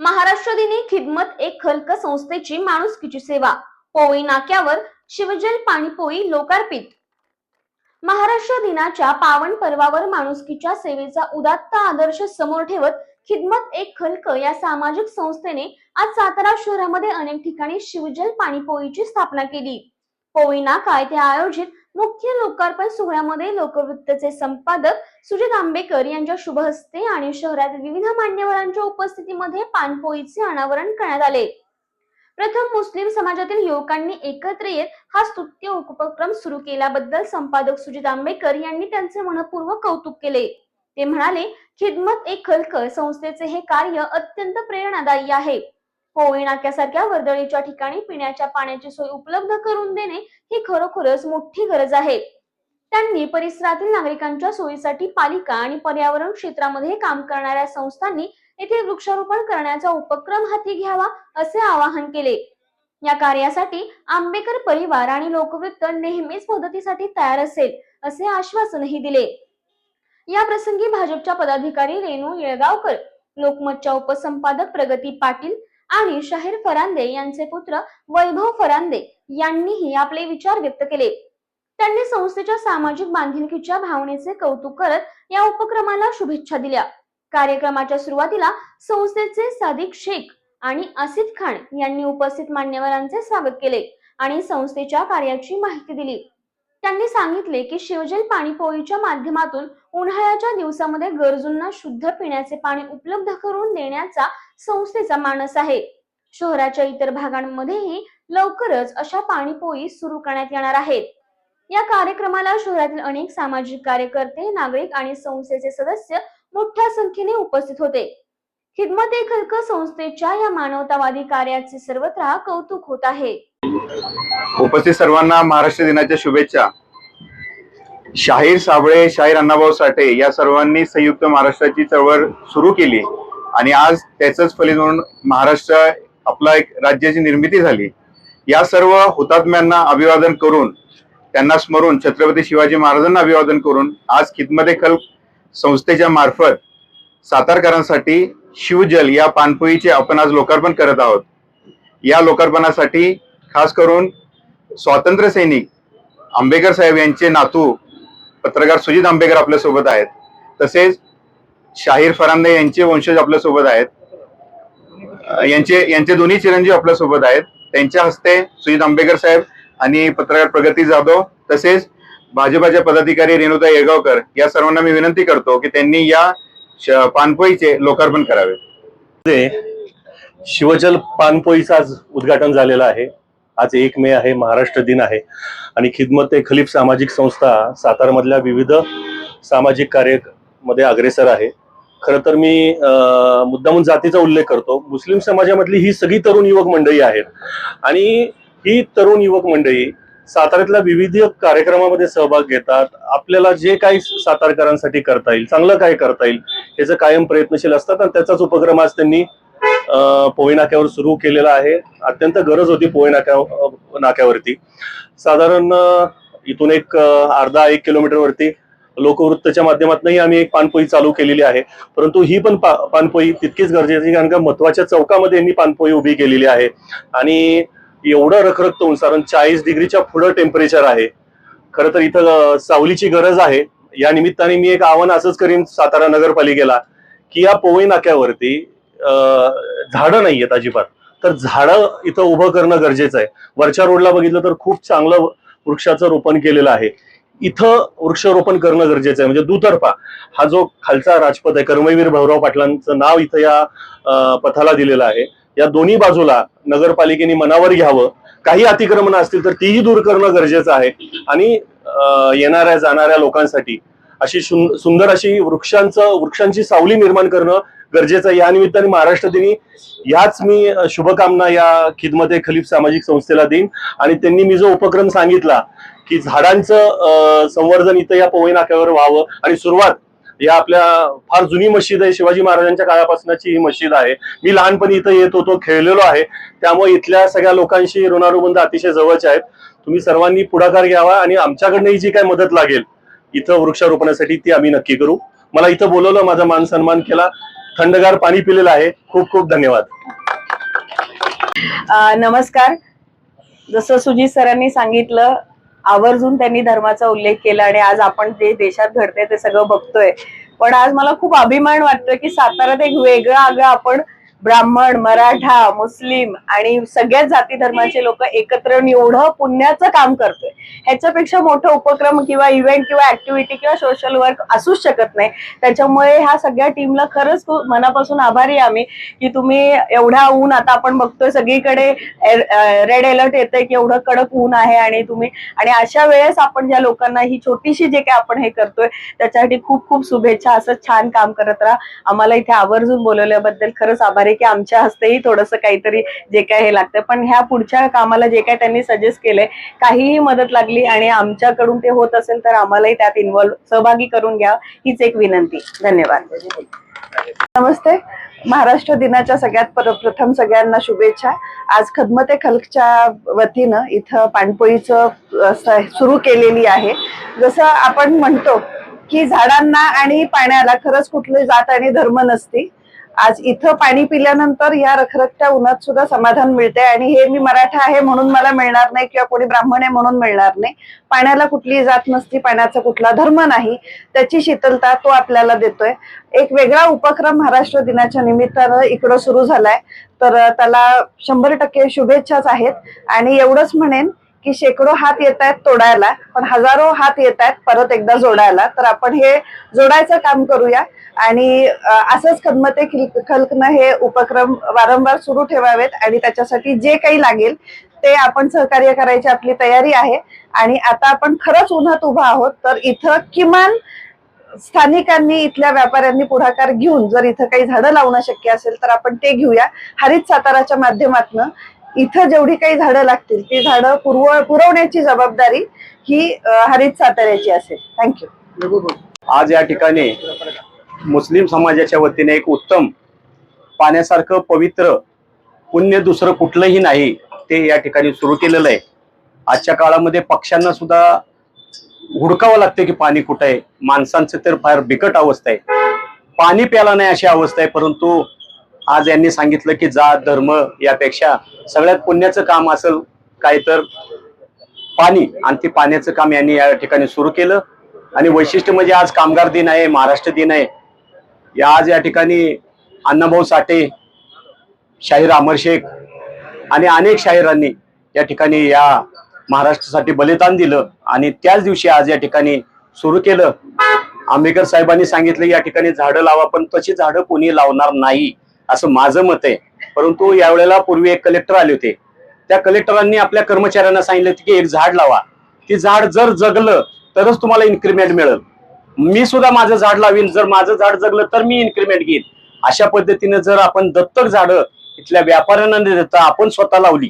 महाराष्ट्र दिनी खिदमत एक खल्क संस्थेची माणुसकीची सेवा. पोळी नाक्यावर शिवजल पाणीपोळी लोकार्पित. महाराष्ट्र दिनाच्या पावन पर्वावर माणुसकीच्या सेवेचा उदात्त आदर्श समोर ठेवत खिदमत एक खल्क या सामाजिक संस्थेने आज सातारा शहरामध्ये अनेक ठिकाणी शिवजल पाणीपोळीची स्थापना केली. पोळी नाका येथे आयोजित मुख्य लोकार्पण सोहळ्यामध्ये लोकवृत्तचे संपादक सुजित आंबेकर यांच्या शुभ हस्ते आणि शहरातील विविध मान्यवरांच्या उपस्थितीमध्ये पानपोईचे अनावरण करण्यात आले. प्रथम मुस्लिम समाजातील युवकांनी एकत्र येत हा स्तुत्य उपक्रम सुरू केल्याबद्दल संपादक सुजित आंबेकर यांनी त्यांचे मनपूर्वक कौतुक केले. ते म्हणाले खिदमत एक खल्क संस्थेचे हे कार्य अत्यंत प्रेरणादायी आहे. पोळी नाक्यासारख्या वर्दळीच्या ठिकाणी पिण्याच्या पाण्याची सोय उपलब्ध करून देणे ही खरोखरच मोठी गरज आहे. त्यांनी परिसरातील नागरिकांच्या सोयीसाठी पालिका आणि पर्यावरण क्षेत्रामध्ये काम करणाऱ्या संस्थांनी येथे वृक्षारोपण करण्याचा उपक्रम हाती घ्यावा असे आवाहन केले. या कार्यासाठी आंबेकर परिवार आणि लोकवृत्त नेहमीच मदतीसाठी तयार असेल असे आश्वासनही दिले. या प्रसंगी भाजपच्या पदाधिकारी रेणू येळगावकर लोकमतच्या उपसंपादक प्रगती पाटील आणि शाहीर फरांदे यांचे पुत्र वैभव फरांदे यांनीही आपले विचार व्यक्त केले. त्यांनी संस्थेच्या सामाजिक बांधिलकीच्या भावनेचे कौतुक करत या उपक्रमाला शुभेच्छा दिल्या. कार्यक्रमाच्या सुरुवातीला संस्थेचे सादिक शेख आणि आसिफ खान यांनी उपस्थित मान्यवरांचे स्वागत केले आणि संस्थेच्या कार्याची माहिती दिली. त्यांनी सांगितले की शिवजल पाणीपोळीच्या माध्यमातून उन्हाळ्याच्या दिवसामध्ये गरजूंना शुद्ध पिण्याचे पाणी उपलब्ध करून देण्याचा संस्थेचा मानस आहे. शहराच्या इतर भागांमध्येही लवकरच अशा पाणीपोळी सुरू करण्यात येणार आहेत. या कार्यक्रमाला शहरातील अनेक सामाजिक कार्यकर्ते नागरिक आणि संस्थेचे सदस्य मोठ्या संख्येने उपस्थित होते. खिदमत ए संस्थेच्या या मानवतावादी कार्याचे सर्वत्र कौतुक होत आहे. उपस्थित सर्वांना महाराष्ट्र दिनाच्या शुभेच्छा. शाहीर साबळे शाहीर अण्णाभाऊ साठे या सर्वांनी संयुक्त महाराष्ट्राची चळवळ सुरू केली आणि आज त्याच फलित म्हणून महाराष्ट्र आपला एक राज्याची निर्मिती झाली. या सर्व हुतात्म्यांना अभिवादन करून त्यांना स्मरून छत्रपती शिवाजी महाराजांना अभिवादन करून आज खिदमते खल संस्थेच्या मार्फत सातारकरांसाठी शिवजल या पानपोईचे आपण आज लोकार्पण करत आहोत. या लोकार्पणासाठी खास करून स्वातंत्र्य सैनिक आंबेडकर साहेब यांचे नातू पत्रकार सुजित आंबेकर आपल्यासोबत आहेत. तसेच शाहीर फरांदे यांचे वंशज आपल्यासोबत आहेत यांचे यांचे दोन्ही चिरंजीव आपल्यासोबत आहेत. त्यांच्या हस्ते सुजित आंबेकर साहेब आणि पत्रकार प्रगती जाधव तसेच भाजपाच्या पदाधिकारी रेणुता येगावकर या सर्वांना मी विनंती करतो की त्यांनी या पानपोईचे लोकार्पण करावे. शिवजल पानपोईचं आज उद्घाटन झालेलं आहे. आज एक मे आहे महाराष्ट्र दिन आहे. आणि खिदमत ए खलीफ सामाजिक संस्था सातारमधल्या विविध सामाजिक कार्यमध्ये अग्रेसर आहे. खरं तर मी अं, मुद्दामून जातीचा उल्लेख करतो. मुस्लिम समाजामधली ही सगळी तरुण युवक मंडळी आहेत. आणि ही तरुण युवक मंडळी साताऱ्यातल्या विविध कार्यक्रमामध्ये सहभाग घेतात. आपल्याला जे काही सातारकरांसाठी करता येईल चांगलं काय करता येईल याचं कायम प्रयत्नशील असतात आणि त्याचाच उपक्रम आज त्यांनी पोहे नाक्यावर सुरू केलेला आहे. अत्यंत गरज होती पोहे नाक्या नाक्यावरती. साधारण इथून एक अर्धा एक किलोमीटरवरती लोकवृत्तच्या माध्यमातूनही आम्ही एक पानपोई चालू केलेली आहे. परंतु ही पण पा पानपोई तितकीच गरजेची कारण का महत्त्वाच्या चौकामध्ये यांनी पानपोई उभी केलेली आहे. आणि एवढं रखरखत होऊन साधारण चाळीस डिग्रीच्या पुढं टेम्परेचर आहे. खरं तर इथं सावलीची गरज आहे. या निमित्ताने मी एक आव्हान असंच करीन सातारा नगरपालिकेला की या पोवई नाक्यावरती झाडं नाही आहेत अजिबात. तर झाडं इथं उभं करणं गरजेचं आहे. वरच्या रोडला बघितलं तर खूप चांगलं वृक्षाचं रोपण केलेलं आहे. इथं वृक्षारोपण करणं गरजेचं आहे. म्हणजे दुतर्फा हा जो खालचा राजपथ आहे कर्मवीर भाऊराव पाटलांचं नाव इथं या पथाला दिलेलं आहे. या दोन्ही बाजूला नगरपालिकेने मनावर घ्यावं. काही अतिक्रमणं असतील तर तीही दूर करणं गरजेचं आहे. आणि येणाऱ्या जाणाऱ्या लोकांसाठी अशी सुंदर अशी वृक्षांचं वृक्षांची सावली निर्माण करणं गरजेचं आहे. या निमित्ताने महाराष्ट्र दिनी याच मी शुभकामना या खिदमते खलीफ सामाजिक संस्थेला देईन. आणि त्यांनी मी जो उपक्रम सांगितला की झाडांचं संवर्धन इथं या पोवई नाक्यावर व्हावं. आणि सुरुवात या आपल्या फार जुनी मशीद आहे. शिवाजी महाराजांच्या काळापासूनची ही मशीद आहे. मी लहानपणी इथं येत होतो खेळलेलो आहे. त्यामुळे इथल्या सगळ्या लोकांशी ऋणानुबंध अतिशय जवळचे आहेत. तुम्ही सर्वांनी पुढाकार घ्यावा आणि आमच्याकडनं जी काय मदत लागेल इथं वृक्षारोपणासाठी ती आम्ही नक्की करू. मला इथं बोलवलं माझा मान सन्मान केला. थंडगार पाणी पिलेलं आहे. खूप खूप धन्यवाद. नमस्कार. जसं सुजित सरांनी सांगितलं आवर्जून त्यांनी धर्माचा उल्लेख केला आणि आज आपण जे देशात घडते ते सगळं बघतोय. पण आज मला खूप अभिमान वाटतोय की साताऱ्यात एक वेगळं आगळं आपण ब्राह्मण मराठा मुस्लिम आणि सगळ्याच जाती धर्माचे लोक एकत्र एवढं पुण्याचं काम करतोय. ह्याच्यापेक्षा मोठा उपक्रम किंवा इव्हेंट किंवा ऍक्टिव्हिटी किंवा सोशल वर्क असूच शकत नाही. त्याच्यामुळे ह्या सगळ्या टीमला खरंच खूप मनापासून आभारी आम्ही की तुम्ही एवढा ऊन आता आपण बघतोय सगळीकडे रेड अलर्ट येतंय की एवढं कडक ऊन आहे आणि तुम्ही आणि अशा वेळेस आपण ज्या लोकांना ही छोटीशी जे काय आपण हे करतोय त्याच्यासाठी खूप खूप शुभेच्छा. असं छान काम करत राहा. आम्हाला इथे आवर्जून बोलवल्याबद्दल खरंच आभारी आहे की आमच्या हस्तेही थोडंसं काहीतरी जे काय हे लागतं. पण ह्या पुढच्या कामाला जे काय त्यांनी सजेस्ट केलंय काहीही मदत लागली आणि आमच्याकडून ते होत असेल तर आम्हालाही त्यात इन्व्हॉल्व सहभागी करून घ्या हीच एक विनंती. धन्यवाद. नमस्ते. महाराष्ट्र दिनाच्या सगळ्यात प्रथम सगळ्यांना शुभेच्छा. आज खदमते खलकच्या वतीनं इथं पाणपोईचं सुरू केलेली आहे. जसं आपण म्हणतो की झाडांना आणि पाण्याला खरंच कुठली जात आणि धर्म नसती. आज इथं पाणी पिल्यानंतर या रखरखत्या उन्हात सुद्धा समाधान मिळते आणि हे मी मराठा आहे म्हणून मला मिळणार नाही किंवा कोणी ब्राह्मण आहे म्हणून मिळणार नाही. पाण्याला कुठली जात नसती पाण्याचा कुठला धर्म नाही. त्याची शीतलता तो आपल्याला देतोय. एक वेगळा उपक्रम महाराष्ट्र दिनाच्या निमित्तानं इकडं सुरू झालाय. तर त्याला शंभर टक्के शुभेच्छाच आहेत. आणि एवढंच म्हणेन की शेकडो हात येत आहेत तोडायला पण हजारो हात येत आहेत परत एकदा जोडायला. तर आपण हे जोडायचं काम करूया. आणि असंच खदमते खलकन हे उपक्रम वारंवार सुरू ठेवावेत आणि त्याच्यासाठी जे काही लागेल ते आपण सहकार्य करायची आपली तयारी आहे. आणि आता आपण खरंच उन्हात उभा आहोत तर इथं किमान स्थानिकांनी इथल्या व्यापाऱ्यांनी पुढाकार घेऊन जर इथं काही झाडं लावणं शक्य असेल तर आपण ते घेऊया. हरित साताराच्या माध्यमातून इथं जेवढी काही झाडं लागतील ती झाडं पुरव पुरवण्याची जबाबदारी ही हरित साताऱ्याची असेल. थँक्यू आज या ठिकाणी मुस्लिम समाजाच्या वतीने एक उत्तम पाण्यासारखं पवित्र पुण्य दुसरं कुठलंही नाही ते या ठिकाणी सुरू केलेलं आहे. आजच्या काळामध्ये पक्ष्यांना सुद्धा हुडकावं लागतं की पाणी कुठं आहे. माणसांचं तर फार बिकट अवस्था आहे. पाणी प्याला नाही अशी अवस्था आहे परंतु आज यांनी सांगितलं की जात धर्म यापेक्षा सगळ्यात पुण्याचं काम असेल काय तर पाणी आणि ते पाण्याचं काम यांनी या ठिकाणी सुरू केलं. आणि वैशिष्ट्य म्हणजे आज कामगार दिन आहे महाराष्ट्र दिन आहे. या आज या ठिकाणी अण्णाभाऊ साठे शाहीर अमर शेख आणि अनेक शाहिरांनी या ठिकाणी या महाराष्ट्रासाठी बलिदान दिलं आणि त्याच दिवशी आज या ठिकाणी सुरू केलं. आंबेडकर साहेबांनी सांगितलं या ठिकाणी झाडं लावा पण तशी झाडं कोणी लावणार नाही. असं माझं मत आहे. परंतु यावेळेला पूर्वी एक कलेक्टर आले होते. त्या कलेक्टरांनी आपल्या कर्मचाऱ्यांना सांगितलं की एक झाड लावा. ती झाड जर जगलं तरच तुम्हाला इन्क्रीमेंट मिळेल. मी सुद्धा माझं झाड लावीन जर माझं झाड जगलं तर मी इन्क्रीमेंट घेईन. अशा पद्धतीने जर आपण दत्तक झाडं इथल्या व्यापाऱ्यांना न देता आपण स्वतः लावली.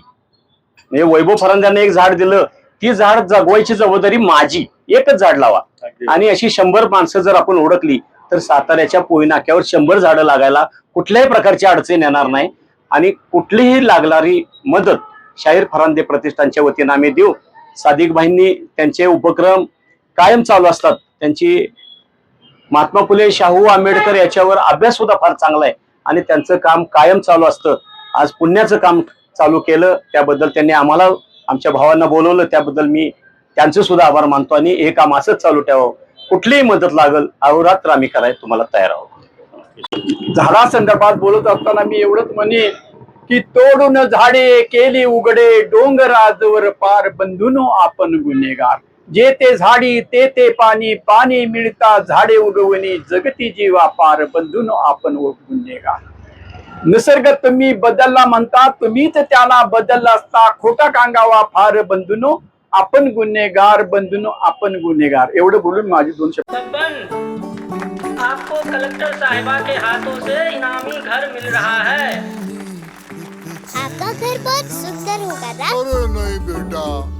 म्हणजे वैभव फरांद्याने एक झाड दिलं ती झाड जगवायची जबाबदारी माझी. एकच झाड लावा. आणि अशी शंभर माणसं जर आपण ओळखली तर साताऱ्याच्या पोई नाक्यावर शंभर झाडं लागायला कुठल्याही प्रकारची अडचण येणार नाही. आणि कुठलीही लागणारी मदत शाहीर फरांदे प्रतिष्ठानच्या वतीनं आम्ही देऊ. सादिक भाईंनी त्यांचे उपक्रम कायम चालू असतात. त्यांची महात्मा फुले शाहू आंबेडकर याच्यावर अभ्यास सुद्धा फार चांगला आहे. आणि त्यांचं काम कायम चालू असतं. आज पुण्याचं काम चालू केलं त्याबद्दल त्यांनी आम्हाला आमच्या भावांना बोलवलं त्याबद्दल मी त्यांचं सुद्धा आभार मानतो. आणि हे काम असंच चालू ठेवावं. कुठलीही मदत लागल अहोरात्र आम्ही करायला तुम्हाला तयार आहोत. झाडासंदर्भात बोलत असताना मी एवढंच म्हणे की तोडून झाडे केली उघडे डोंगराजवर पार बंधून आपण गुन्हेगार. जे ते झाडी ते ते पाणी पाणी मिळता झाडे उगवणी जगती जीवा पार बंधुनो आपण गुन्हेगार निसर्ग तुम्ही बदलला म्हणता तुम्हीच त्याला बदलला असता. खोटा कांगावा फार बंधुनो आपण गुन्हेगार बंधुनो आपण गुन्हेगार. एवढं बोलून माझी दोन शब्द आपको कलेक्टर साहिबा के हाथों से इनामी घर मिल रहा है। आपका घर बहुत सुंदर होगा ना अरे नहीं बेटा।